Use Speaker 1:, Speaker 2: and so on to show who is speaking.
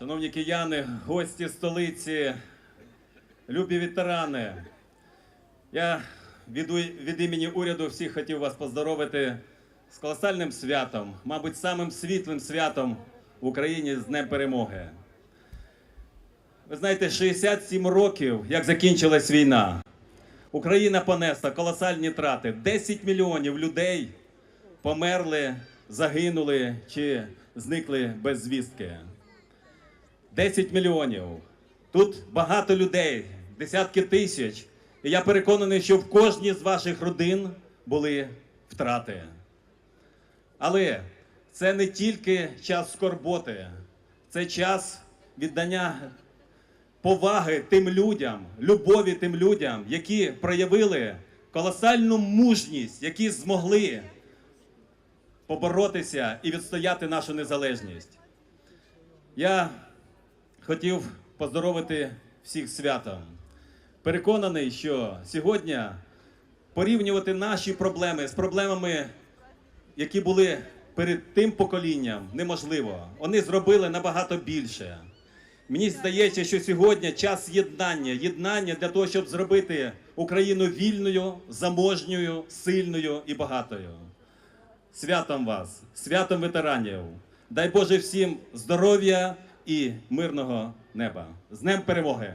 Speaker 1: Шановні кияни, гості столиці, любі ветерани. Я від, від імені уряду всіх хотів вас поздоровити з колосальним святом, мабуть, самим світлим святом в Україні з Днем Перемоги. Ви знаєте, 67 років, як закінчилась війна. Україна понесла колосальні трати. 10 мільйонів людей померли, загинули чи зникли без звістки. 10 мільйонів. Тут багато людей, десятки тисяч. І я переконаний, що в кожній з ваших родин були втрати. Але це не тільки час скорботи, це час віддання поваги тим людям, любові тим людям, які проявили колосальну мужність, які змогли поборотися і відстояти нашу незалежність. Я хотів поздоровити всіх святом. Переконаний, що сьогодні порівнювати наші проблеми з проблемами, які були перед тим поколінням, неможливо. Вони зробили набагато більше. Мені здається, що сьогодні час єднання, єднання для того, щоб зробити Україну вільною, заможньою, сильною і багатою. Святом вас, святом ветеранів. Дай Боже всім здоров'я і мирного неба. З Днем перемоги!